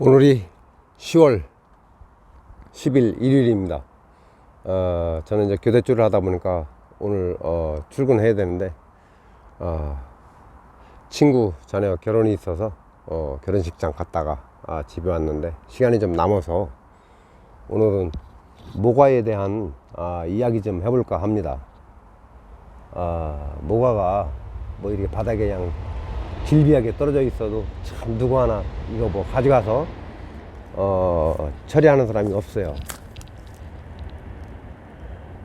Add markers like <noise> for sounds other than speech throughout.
오늘이 10월 10일 일요일입니다. 어, 저는 이제 교대줄을 하다 보니까 오늘 어, 출근해야 되는데 어, 친구 자녀 결혼이 있어서 어, 결혼식장 갔다가 아, 집에 왔는데 시간이 좀 남아서 오늘은 모과에 대한 아, 이야기 좀 해볼까 합니다. 아, 모과가 뭐 이렇게 바닥에 그냥 길비하게 떨어져 있어도 참 누구 하나 이거 뭐 가져가서 어, 처리하는 사람이 없어요.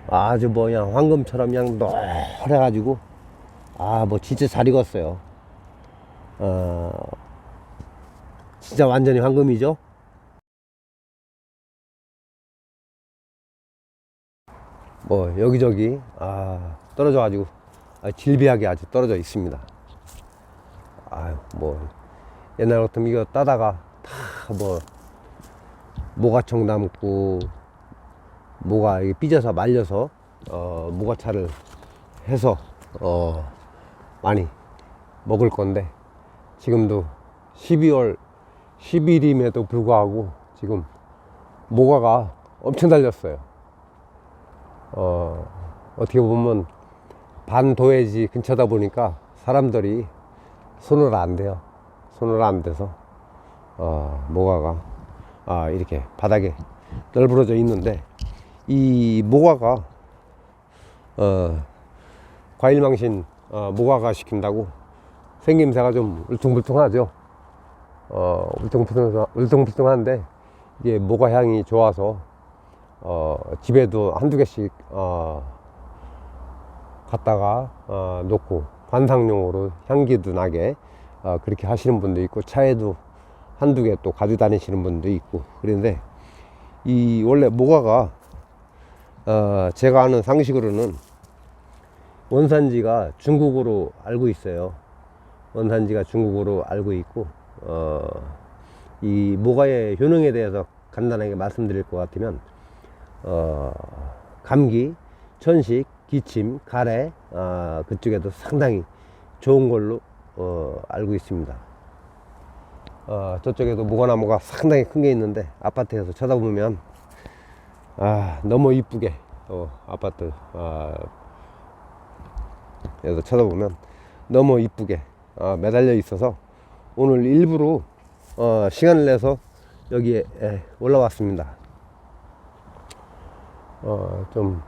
아주 뭐 그냥 황금처럼 그냥 노래가지고 아 뭐 진짜 잘 익었어요. 어, 진짜 완전히 황금이죠. 뭐 여기저기 아 떨어져 가지고 아, 질비하게 아주 떨어져 있습니다. 뭐 옛날 같으면 이거 따다가 다 뭐 모가청 담고 모가 삐져서 말려서 어 모가차를 해서 어 많이 먹을 건데 지금도 12월 10일임에도 불구하고 지금 모가가 엄청 달렸어요. 어 어떻게 보면 반도해지 근처다 보니까 사람들이 손을 안 대요. 손을 안 대서 어, 모가가 아, 이렇게 바닥에 널브러져 있는데 이 모가가 어, 과일망신 어, 모가가 시킨다고 생김새가 좀 울퉁불퉁하죠. 어, 울퉁불퉁 울퉁불퉁한데 이게 모가 향이 좋아서 어, 집에도 한두 개씩 어, 갖다가 어, 놓고 관상용으로 향기도 나게 어, 그렇게 하시는 분도 있고 차에도 한두 개 또 가지고 다니시는 분도 있고 그런데 이 원래 모가가 어, 제가 아는 상식으로는 원산지가 중국으로 알고 있어요. 원산지가 중국으로 알고 있고 어, 이 모가의 효능에 대해서 간단하게 말씀드릴 것 같으면 어, 감기, 천식, 기침, 가래 아, 그쪽에도 상당히 좋은 걸로 어, 알고 있습니다. 어, 저쪽에도 모과나무가 상당히 큰 게 있는데 아파트에서 쳐다보면 아 너무 이쁘게 어, 아파트 아, 에서 쳐다보면 너무 이쁘게 어, 매달려 있어서 오늘 일부러 어, 시간을 내서 여기에 에, 올라왔습니다. 어, 좀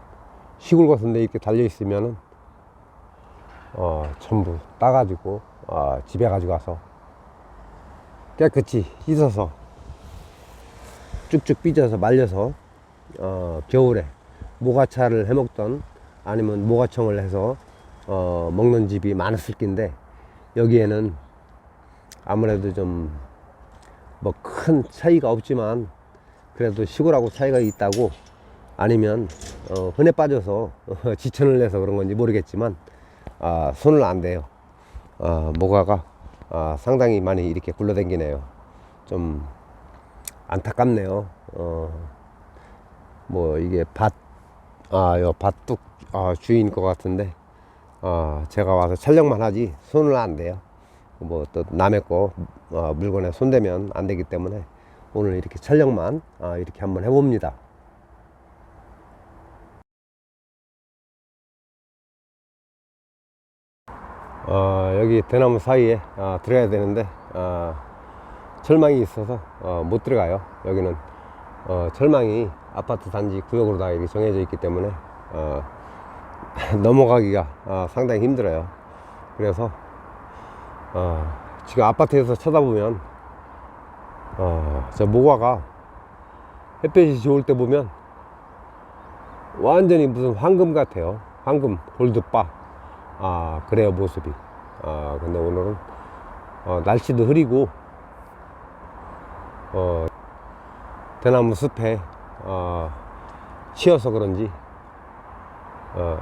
시골 같은 데 이렇게 달려 있으면은 어, 전부 따가지고 어, 집에 가지고 가서 깨끗이 씻어서 쭉쭉 삐져서 말려서 어, 겨울에 모가차를 해 먹던 아니면 모가청을 해서 어, 먹는 집이 많았을 낀데 여기에는 아무래도 좀 뭐 큰 차이가 없지만 그래도 시골하고 차이가 있다고 아니면 어, 흔해 빠져서 어, <laughs> 지천을 내서 그런 건지 모르겠지만 아, 손을 안 대요. 아, 모가가 아, 상당히 많이 이렇게 굴러댕기네요. 좀 안타깝네요. 어, 뭐 이게 밭, 아, 요 밭둑 아, 주인 것 같은데 아, 제가 와서 촬영만 하지 손을 안 대요. 뭐 또 남의 거 어, 물건에 손대면 안 되기 때문에 오늘 이렇게 촬영만 아, 이렇게 한번 해봅니다. 어, 여기 대나무 사이에 아, 들어가야 되는데 아, 철망이 있어서 어, 못 들어가요. 여기는 어, 철망이 아파트 단지 구역으로 다 이렇게 정해져 있기 때문에 어, <laughs> 넘어가기가 아, 상당히 힘들어요. 그래서 어, 지금 아파트에서 쳐다보면 어, 저 모과가 햇볕이 좋을 때 보면 완전히 무슨 황금 같아요. 황금 골드바. 아 그래요 모습이. 아 근데 오늘은 어, 날씨도 흐리고 어, 대나무 숲에 어, 치여서 그런지 어,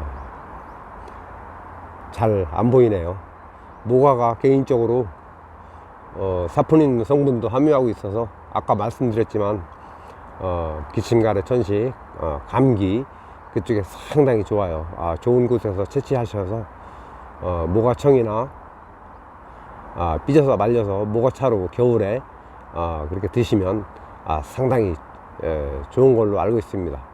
잘 안 보이네요. 모과가 개인적으로 어, 사포닌 성분도 함유하고 있어서 아까 말씀드렸지만 어, 기침가래 천식, 어, 감기 그쪽에 상당히 좋아요. 아, 좋은 곳에서 채취하셔서 어, 모과청이나 아, 삐져서 말려서 모과차로 겨울에 아, 그렇게 드시면 아, 상당히 에, 좋은 걸로 알고 있습니다.